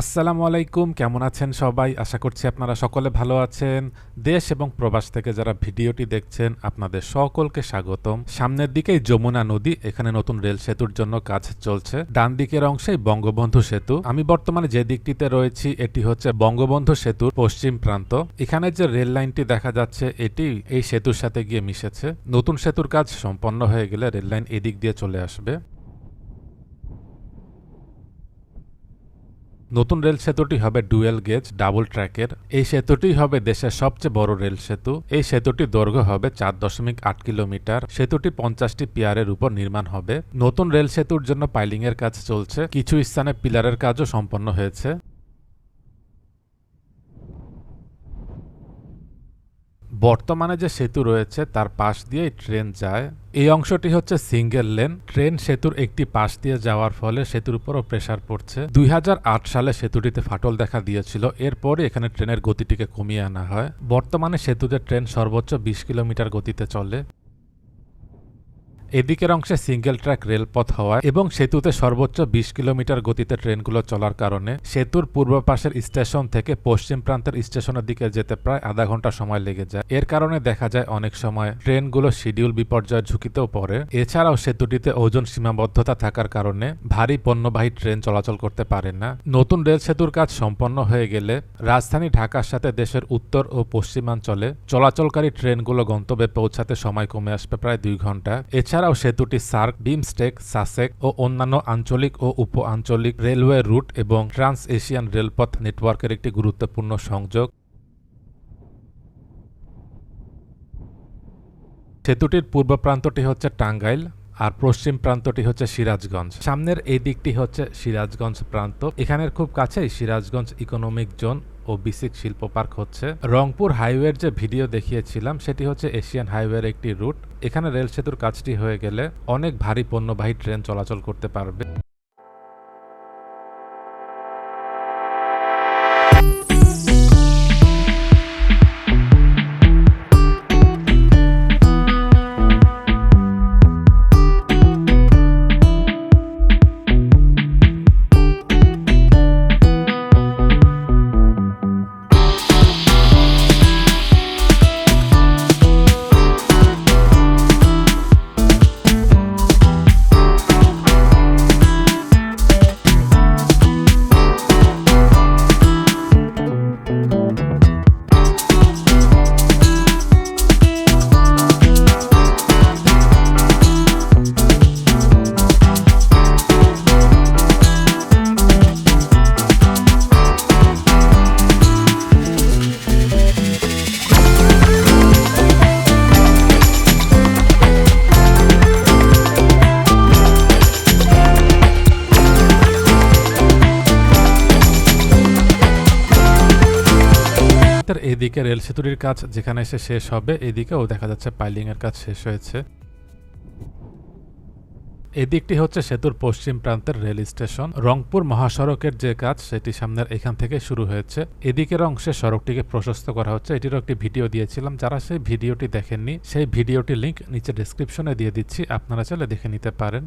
আসসালামু আলাইকুম, কেমন আছেন সবাই? আশা করছি আপনারা সকলে ভালো আছেন। দেশ এবং প্রবাস থেকে যারা ভিডিওটি দেখছেন, আপনাদের সকলকে স্বাগতম। সামনের দিকেই যমুনা নদী, এখানে নতুন রেল সেতুর জন্য কাজ চলছে। ডান দিকের অংশেই বঙ্গবন্ধু সেতু। আমি বর্তমানে যে দিকটিতে রয়েছি, এটি হচ্ছে বঙ্গবন্ধু সেতুর পশ্চিম প্রান্ত। এখানে যে রেল লাইনটি দেখা যাচ্ছে, এটি এই সেতুর সাথে গিয়ে মিশেছে। নতুন সেতুর কাজ সম্পন্ন হয়ে গেলে রেল লাইন এদিক দিয়ে চলে আসবে। নতুন রেল সেতুটি হবে ডুয়েল গেজ, ডাবল ট্র্যাকের। এই সেতুটি হবে দেশের সবচেয়ে বড় রেল সেতু। এই সেতুটি দৈর্ঘ্য হবে চার দশমিক আট কিলোমিটার। সেতুটি পঞ্চাশটি পিয়ারের উপর নির্মাণ হবে। নতুন রেল সেতুর জন্য পাইলিং এর কাজ চলছে। কিছু স্থানে পিলারের কাজও সম্পন্ন হয়েছে। বর্তমানে যে সেতু রয়েছে, তার পাশ দিয়ে ট্রেন যায়। এই অংশটি হচ্ছে সিঙ্গেল লেন। ট্রেন সেতুর একটি পাশ দিয়ে যাওয়ার ফলে সেতুর উপরও প্রেসার পড়ছে। দুই হাজার আট সালে সেতুটিতে ফাটল দেখা দিয়েছিল। এরপরে এখানে ট্রেনের গতিটিকে কমিয়ে আনা হয়। বর্তমানে সেতুতে ট্রেন সর্বোচ্চ বিশ কিলোমিটার গতিতে চলে। এদিকের অংশে সিঙ্গেল ট্র্যাক রেলপথ হওয়ায় এবং সেতুতে সর্বোচ্চ বিশ কিলোমিটার গতিতে ট্রেনগুলো চলার কারণে সেতুর পূর্ব পাশের স্টেশন থেকে পশ্চিম প্রান্তের স্টেশনের দিকে যেতে প্রায় আধা ঘণ্টা সময় লেগে যায়। এর কারণে দেখা যায় অনেক সময় ট্রেনগুলো শিডিউল বিপর্যয়ের ঝুঁকিতেও পড়ে। এছাড়াও সেতুটিতে ওজন সীমাবদ্ধতা থাকার কারণে ভারী পণ্যবাহী ট্রেন চলাচল করতে পারে না। নতুন রেল সেতুর কাজ সম্পন্ন হয়ে গেলে রাজধানী ঢাকার সাথে দেশের উত্তর ও পশ্চিমাঞ্চলে চলাচলকারী ট্রেনগুলো গন্তব্যে পৌঁছাতে সময় কমে আসবে প্রায় দুই ঘণ্টা। এছাড়া এছাড়াও সেতুটি সার্ক, বিমস্টেক, সাসেক ও অন্যান্য আঞ্চলিক ও উপ আঞ্চলিক রেলওয়ে রুট এবং ট্রান্স এশিয়ান রেলপথ নেটওয়ার্কের একটি গুরুত্বপূর্ণ সংযোগ। সেতুটির পূর্ব প্রান্তটি হচ্ছে টাঙ্গাইল আর পশ্চিম প্রান্তটি হচ্ছে সিরাজগঞ্জ। সামনের এই দিকটি হচ্ছে সিরাজগঞ্জ প্রান্ত। এখানের খুব কাছেই সিরাজগঞ্জ ইকোনমিক জোন। ও বিসিক শিল্প পার্ক হচ্ছে। রংপুর হাইওয়ের যে ভিডিও দেখিয়েছিলাম, সেটি হচ্ছে এশিয়ান হাইওয়ের একটি রুট। এখানে রেল সেতুর কাজটি হয়ে গেলে অনেক ভারী পণ্যবাহী ট্রেন চলাচল করতে পারবে। তার এদিকে রেল সেতুটির কাজ যেখানে এসে শেষ হবে, এদিকেও দেখা যাচ্ছে পাইলিং এর কাজ শেষ হয়েছে। এদিকটি হচ্ছে সেতুর পশ্চিম প্রান্তের রেল স্টেশন। রংপুর মহাসড়কের যে কাজ, সেটি সামনের এখান থেকে শুরু হয়েছে। এদিকের অংশে সড়কটিকে প্রশস্ত করা হচ্ছে। এটিরও একটি ভিডিও দিয়েছিলাম। যারা সেই ভিডিওটি দেখেননি, সেই ভিডিওটি লিংক নিচে ডিসক্রিপশনে দিয়ে দিচ্ছি। আপনারা চাইলে দেখে নিতে পারেন।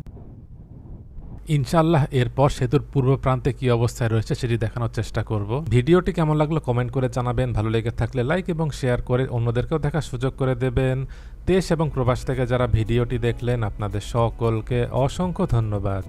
ইনশাল্লাহ এরপর সেতুর পূর্ব প্রান্তে কি অবস্থায় রয়েছে সেটি দেখানোর চেষ্টা করব। ভিডিওটি কেমন লাগল কমেন্ট করে জানাবেন। ভালো লেগে থাকলে লাইক এবং শেয়ার করে অন্যদেরকেও দেখার সুযোগ করে দেবেন। দেশ এবং প্রবাস থেকে যারা ভিডিওটি দেখলেন, আপনাদের সকলকে অসংখ্য ধন্যবাদ।